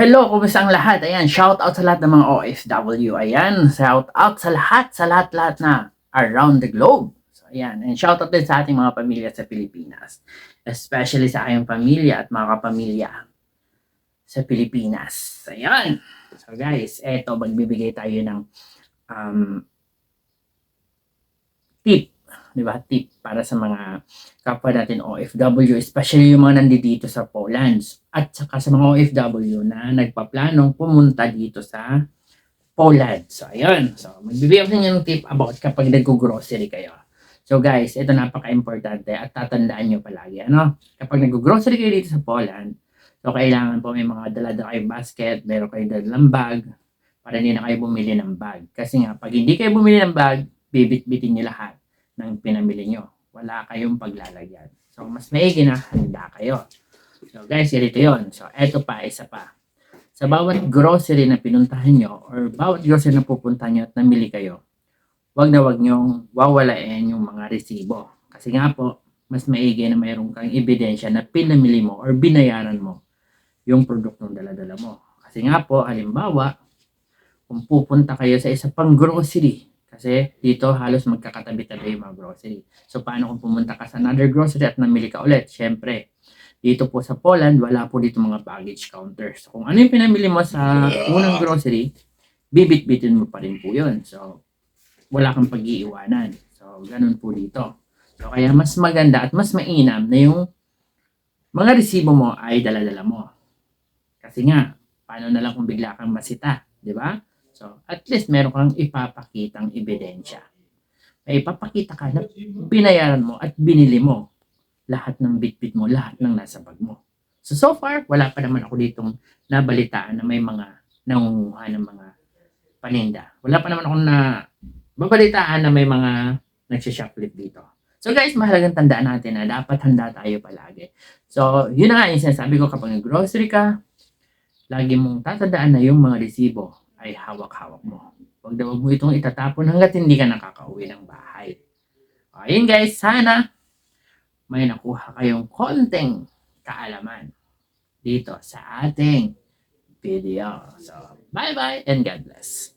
Hello, kumusta ang lahat? Ayan, shout out sa lahat ng mga OFW. Ayan, shout out sa lahat, sa lahat-lahat na around the globe. So, ayan, and shout out din sa ating mga pamilya sa Pilipinas. Especially sa aking pamilya at mga kapamilya sa Pilipinas. Ayan. So guys, eto, magbibigay tayo ng um, tip. Di ba? Tip para sa mga kapwa natin OFW, especially yung mga nandito sa Poland at saka sa mga OFW na nagpaplanong pumunta dito sa Poland. So, ayun. So, magbibigay ako ng tip about kapag nag-grocery kayo. So, guys, ito napaka-importante at tatandaan nyo palagi. Ano? Kapag nag-grocery kayo dito sa Poland, so, kailangan po may mga dala-dala kayong basket, meron kayong dalang bag, para hindi na kayo bumili ng bag. Kasi nga, pag hindi kayo bumili ng bag, bibit-bitin nyo lahat ng pinamili nyo. Wala kayong paglalagyan. So, mas maigi na handa kayo. So, guys, ganito yon So, eto pa, isa pa. Sa bawat grocery na pinuntahan nyo or bawat grocery na pupuntahan nyo at namili kayo, wag na wag nyong wawalain yung mga resibo. Kasi nga po, mas maigi na mayroon kang ebidensya na pinamili mo or binayaran mo yung produktong daladala mo. Kasi nga po, halimbawa, kung pupunta kayo sa isa pang grocery, kasi dito halos magkakatabi-tabi yung mga grocery. So, paano kung pumunta ka sa another grocery at namili ka ulit? Siyempre, dito po sa Poland, wala po dito mga baggage counters. So, kung ano yung pinamili mo sa unang grocery, bibit-bitin mo pa rin po yun. So, wala kang pag-iiwanan. So, ganun po dito. So, kaya mas maganda at mas mainam na yung mga resibo mo ay dala-dala mo. Kasi nga, paano na lang kung bigla kang masita, di ba? So, at least meron kang ipapakitang ebidensya. May ipapakita ka na binayaran mo at binili mo lahat ng bitbit mo, lahat ng nasa bag mo. So, so far, wala pa naman ako ditong nabalitaan na may mga nangunguha ng mga paninda. Wala pa naman ako na babalitaan na may mga nagsishoplift dito. So guys, mahalagang tandaan natin na dapat handa tayo palagi. So, yun na nga yung sinasabi ko kapag nag-grocery ka, lagi mong tatandaan na yung mga resibo ay hawak-hawak mo. Huwag na huwag mo itong itatapon hanggat hindi ka nakakauwi ng bahay. Ayun guys, sana may nakuha kayong konting kaalaman dito sa ating video. So, bye-bye and God bless.